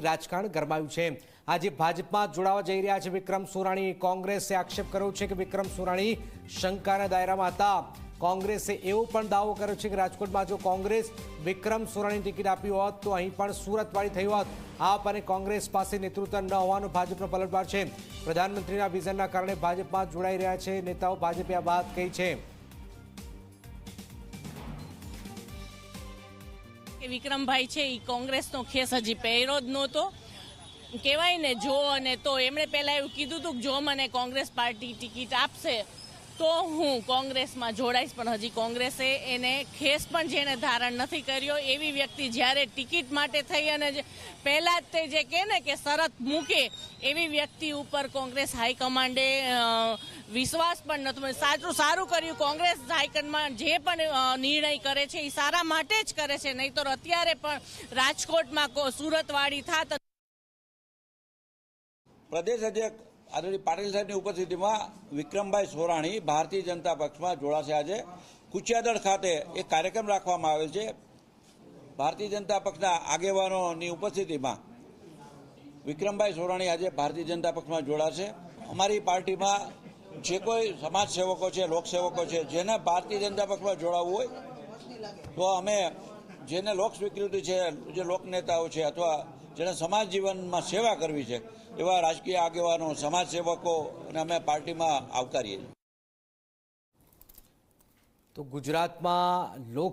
રાજકારણ ગરમાયું છે. આજે ભાજપમાં જોડાવા જઈ રહ્યા છે વિક્રમ સુરાણી. કોંગ્રેસે આક્ષેપ કર્યો છે કે વિક્રમ સુરાણી શંકાના દાયરામાં હતા. કોંગ્રેસે એવો પણ દાવો કર્યો છે કે રાજકોટમાં જો કોંગ્રેસ વિક્રમ સુરાણી ટિકિટ આપી હોત, તો અહીં પણ સુરતવાળી થઈ હોત. આપ અને કોંગ્રેસ પાસે નેતૃત્વ ન હોવાનો ભાજપનો પલટવાર છે. પ્રધાનમંત્રીના વિઝનના કારણે ભાજપમાં જોડાઈ રહ્યા છે. નેતાઓ ભાજપે આ વાત કહી છે. કે વિક્રમભાઈ છે એ કોંગ્રેસનો ખેસ હજી પહેર્યો જ નહોતો. કહેવાય ને જો અને તો. એમણે પહેલાં એવું કીધું હતું કે જો મને કોંગ્રેસ પાર્ટી ટિકિટ આપશે, તો હું કોંગ્રેસમાં જોડાઈશ. પણ હજી કોંગ્રેસે એને ખેસ પણ જેને ધારણ નથી કર્યો. એવી વ્યક્તિ જ્યારે ટિકિટ માટે થઈ અને પહેલાં જ તે જે કહે ને કે શરત મૂકે, એવી વ્યક્તિ ઉપર કોંગ્રેસ હાઈકમાન્ડે વિશ્વાસ પણ નથી સાચું, સારું કર્યું. કોંગ્રેસ હાઈકમાન્ડ જે પણ નિર્ણય કરે છે, એ સારા માટે જ કરે છે. નહીં તો અત્યારે પણ રાજકોટમાં સુરતવાળી થાત પ્રદેશ અધ્યક્ષ આદરણીય પાટીલ સાહેબની ઉપસ્થિતિમાં વિક્રમભાઈ સોરાણી ભારતીય જનતા પક્ષમાં જોડાશે આજે. કુચિયાદળ ખાતે એક કાર્યક્રમ રાખવામાં આવેલ છે. ભારતીય જનતા પક્ષના આગેવાનોની ઉપસ્થિતિમાં વિક્રમભાઈ સોરાણી આજે ભારતીય જનતા પક્ષમાં જોડાશે. અમારી પાર્ટીમાં જે કોઈ સમાજ સેવકો છે, લોકસેવકો છે, જેને ભારતીય જનતા પક્ષમાં જોડાવવું હોય, તો અમે જેને લોક સ્વીકૃતિ છે, જે લોકનેતાઓ છે, અથવા જેને સમાજ જીવનમાં સેવા કરવી છે, એવા રાજકીય આગેવાનો સમાજ સેવકો અને અમે પાર્ટીમાં આવકારીએ છીએ. તો ગુજરાતમાં લોક